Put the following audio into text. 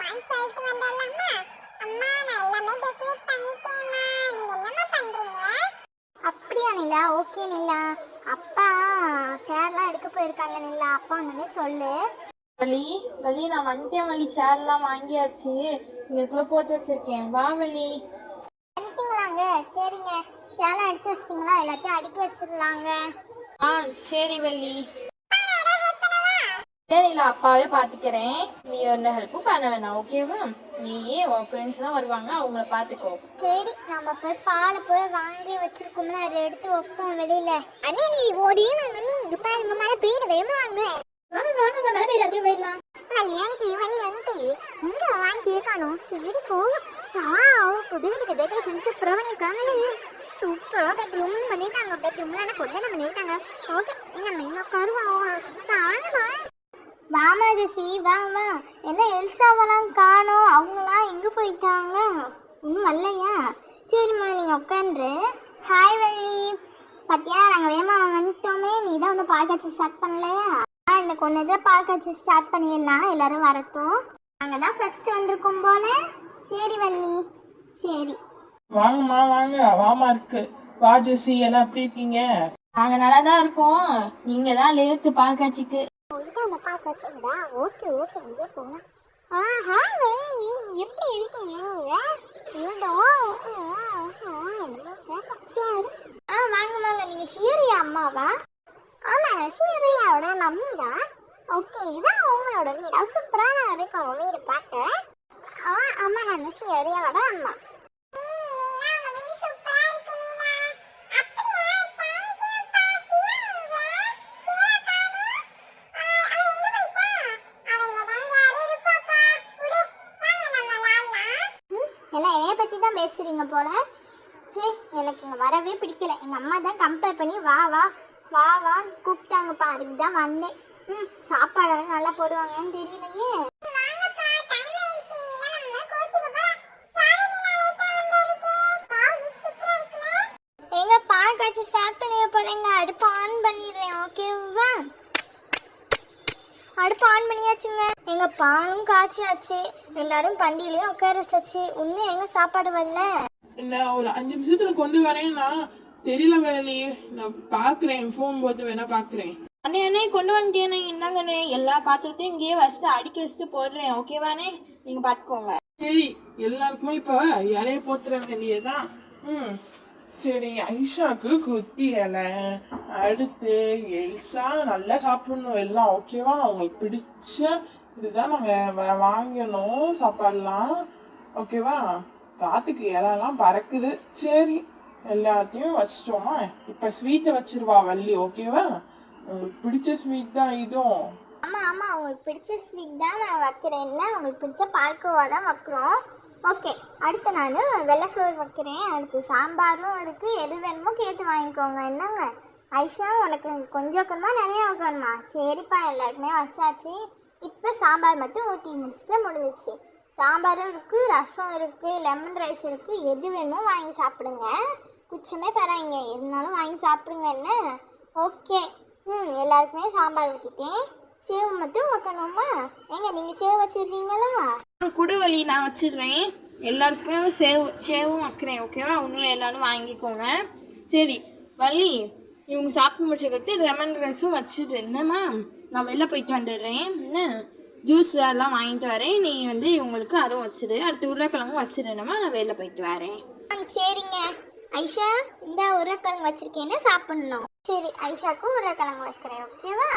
மான்சாய்க்கு வந்தாலாமா நான் எல்லாமே டெக்கரேட் பண்ணிட்டேம்மா. நீங்க என்னம்மா பண்றீங்க? அப்படியா நிலா? அப்பா சேர்லாம் எடுக்க போயிருக்காங்க நிலா. அப்பா சொல்லு. வலி வலி நான் வந்துட்டேன் வலி. சேர்லாம் வாங்கியாச்சு. இங்களுக்குள்ள போட்டு வச்சிருக்கேன். வா வலி. வந்துட்டீங்களாங்க? சரிங்க. சேர்லாம் எடுத்து வச்சிட்டிங்களா? எல்லாத்தையும் அடுக்கி வச்சிடலாங்க. ஆ சரி வள்ளி சரி இல்லை அப்பாவே பார்த்துக்கிறேன் நீ எந்த ஹெல்ப்பும் பண்ண வேணாம் ஓகேவா நீயே உன் ஃப்ரெண்ட்ஸ்லாம் வருவாங்க அவங்கள பார்த்துக்கோ சரி நம்ம போய் பாலை போய் வாங்கி வச்சிருக்கோம்ல அதை எடுத்து வைப்போம் வெளியில. அண்ணே நீ ஓடியே அண்ணே. இங்க பாருங்க மழை பெய்யுது வேகமா வாங்க. வாங்க வாங்க மழை பெய்யுது அப்படியே போயிடலாம். வலியாண்டி வலியாண்டி எங்க வாங்கி காணும் சரி போகும் வாவ் புது வீட்டுக்கு டெக்கரேஷன் சூப்பரா பண்ணிருக்காங்களே சூப்பரா பெட்ரூம் பண்ணிட்டாங்க பெட்ரூம்ல என்ன கொண்டு பண்ணிருக்காங்க ஓகே நம்ம இங்க உட்காருவோம். வாங்க. வாமா ஜெசி வா வா. என்ன எல்சாவெல்லாம் காணோம். அவங்களாம் எங்கே போயிட்டாங்க? இன்னும் வரலையா? சரிம்மா நீங்கள் உட்காந்து ஹாய் வள்ளி. பார்த்தியா நாங்கள் வேமா வந்துட்டோமே. நீ தான் ஒன்றும் பால் காய்ச்சி ஸ்டார்ட் பண்ணலையா? ஆ இந்த கொஞ்ச இதில் பால் காய்ச்சி ஸ்டார்ட் பண்ணிடலாம். எல்லாரும் வரட்டும். நாங்கள் தான் ஃபஸ்ட்டு வந்திருக்கோம் போல. சரி வள்ளி. சரி. வாங்கம்மா வாங்க. வாமா இருக்கு. வா ஜெசி. எல்லாம் எப்படி இருக்கீங்க? நாங்கள் நல்லா தான் இருக்கோம். நீங்கள் தான் லேத்து பால் காட்சிக்கு இதுதான் அந்த பால் காய்ச்சிங்களா ஓகே ஓகே இங்கே போகலாம் ஆ ஹாய் எப்படி இருக்கீங்க நீங்கள் இதோ சரி ஆ வாங்க வாங்க. நீங்கள் ஷீரியா அம்மாவா? ஆமாம் ஷீரியாவோட மம்மி தான். ஓகே இதான் உங்களோட வீடு? சூப்பராக இருக்கும் வீடு பார்க்க ஆ ஆமாம் நான் ஷீரியாவோட அம்மா. தான் பேசுறீங்க போல. சரி எனக்கு இங்கே வரவே பிடிக்கல. எங்கள் அம்மா தான் கம்பேர் பண்ணி வா வா வா வா கூப்பிட்டாங்கப்பா அதுக்கு தான் வந்தேன். ம் சாப்பாடு நல்லா போடுவாங்கன்னு தெரியலையே. எங்க பால் காய்ச்சி ஸ்டார்ட் பண்ணிட போறேங்க. அடுப்பு ஆன் பண்ணிடுறேன். ஓகேவா அடுப்பு ஆன் பண்ணியாச்சுங்க. எங்க பாலும் காய்ச்சியாச்சு எல்லாரும் பண்டிகையிலயும் உட்கார வச்சாச்சு. இன்னும் எங்க சாப்பாடு வரல? இல்ல ஒரு அஞ்சு நிமிஷத்துல கொண்டு வரேன்னா தெரியல வேலி நான் பாக்குறேன் ஃபோன் போட்டு வேணா பாக்குறேன். அண்ணே அண்ணே கொண்டு வந்துட்டேனே என்னங்கண்ணே எல்லா பாத்திரத்தையும் இங்கேயே வச்சுட்டு அடுக்கி வச்சுட்டு போடுறேன். ஓகேவாண்ணே நீங்கள் பார்த்துக்கோங்க சரி எல்லாருக்குமே இப்ப இலைய போத்துற வேண்டியதான் ம். சரி ஐஷாக்கு குத்தி இலை அடுத்து எல்சா நல்லா சாப்பிடணும். எல்லாம் ஓகேவா அவங்களுக்கு பிடிச்ச இதுதான் நாங்கள் வாங்கணும் சாப்பாடுலாம். ஓகேவா காத்துக்கு இலைலாம் பறக்குது. சரி எல்லாத்தையும் வச்சிட்டோமா? இப்ப ஸ்வீட்டை வச்சிருவா வள்ளி ஓகேவா உங்களுக்கு பிடிச்ச ஸ்வீட் தான் இதுவும். ஆமா ஆமா உங்களுக்கு பிடிச்ச ஸ்வீட் தான் நான் வைக்கிறேன். என்ன? உங்களுக்கு பிடிச்ச பால்கோவா தான் வைக்கிறோம். ஓகே அடுத்து நான் வெள்ளை சோறு வைக்கிறேன். அடுத்து சாம்பாரும் இருக்குது எது வேணுமோ கேட்டு வாங்கிக்கோங்க. என்னங்க? ஐஷா உனக்கு கொஞ்சம் வைக்கணுமா நிறைய வைக்கணுமா? சரிப்பா எல்லாருக்குமே வச்சாச்சு. இப்போ சாம்பார் மட்டும் ஊற்றி முடிச்சுட்டு முடிஞ்சிச்சு சாம்பாரும் இருக்குது ரசம் இருக்குது லெமன் ரைஸ் இருக்குது எது வேணுமோ வாங்கி சாப்பிடுங்க. குச்சமே தராங்க. இருந்தாலும் வாங்கி சாப்பிடுங்க என்ன? ஓகே ம் எல்லாருக்குமே சாம்பார் ஊற்றிட்டேன் சேவு மட்டும் வைக்கணுமா? ஏங்க நீங்கள் சேவு வச்சிருக்கீங்களா? குடு வழி நான் வச்சிடுறேன். எல்லாருக்குமே சேவ் சேவும் வைக்கிறேன் ஓகேவா இன்னும் எல்லாரும் வாங்கிக்கோங்க. சரி வள்ளி இவங்க சாப்பிட்டு முடிச்சக்கடுத்து லெமன் ரைஸும் வச்சிடு. என்னம்மா நான் வெளில போயிட்டு வந்துடுறேன். என்ன? ஜூஸ் அதெல்லாம் வாங்கிட்டு வரேன். நீ வந்து இவங்களுக்கு அதுவும் வச்சிடு. அடுத்து உருளைக்கிழங்கும் வச்சிடுனம்மா நான் வெளில போயிட்டு வரேன். சரிங்க. ஐஷா இந்த உருளைக்கிழங்கு வச்சிருக்கேன்னு சாப்பிடணும்? சரி ஐஷாக்கும் உருளைக்கிழங்கு வைக்கிறேன் ஓகேவா